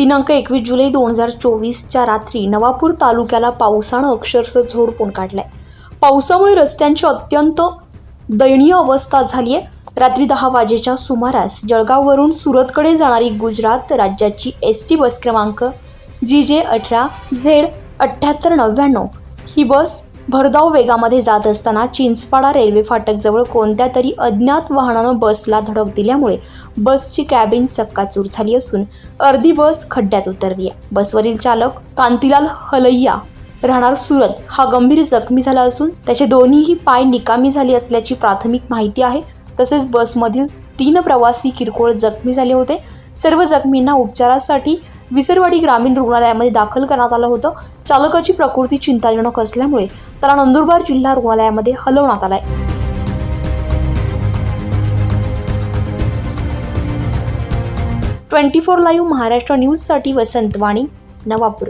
दिनांक एकवीस जुलै दोन हजार चोवीसच्या रात्री नवापूर तालुक्याला पावसानं अक्षरशः झोडपून काढलाय. पावसामुळे रस्त्यांची अत्यंत दयनीय अवस्था झाली आहे रात्री दहा वाजेच्या सुमारास जळगाववरून सुरतकडे जाणारी गुजरात राज्याची एस टी बस क्रमांक जी जे अठरा झेड अठ्ठ्याहत्तर नव्याण्णव ही बस भरधाव वेगामध्ये जात असताना चिंचपाडा रेल्वे फाटकजवळ कोणत्या तरी अज्ञात वाहनानं बसला धडक दिल्यामुळे बसची कॅबिन चक्काचूर झाली असून अर्धी बस खड्ड्यात उतरली आहे. बसवरील चालक कांतीलाल हलैया राहणार सुरत. हा गंभीर जखमी झाला असून त्याचे दोन्हीही पाय निकामी झाले असल्याची प्राथमिक माहिती आहे. तसेच बसमधील तीन प्रवासी किरकोळ जखमी झाले होते. सर्व जखमींना उपचारासाठी विसरवाडी ग्रामीण रुग्णालयामध्ये दाखल करण्यात आलं होतं. चालकाची प्रकृती चिंताजनक असल्यामुळे त्याला नंदुरबार जिल्हा रुग्णालयामध्ये हलवण्यात आलाय. ट्वेंटी फोर लाईव्ह महाराष्ट्र न्यूजसाठी वसंत वाणी नवापूर.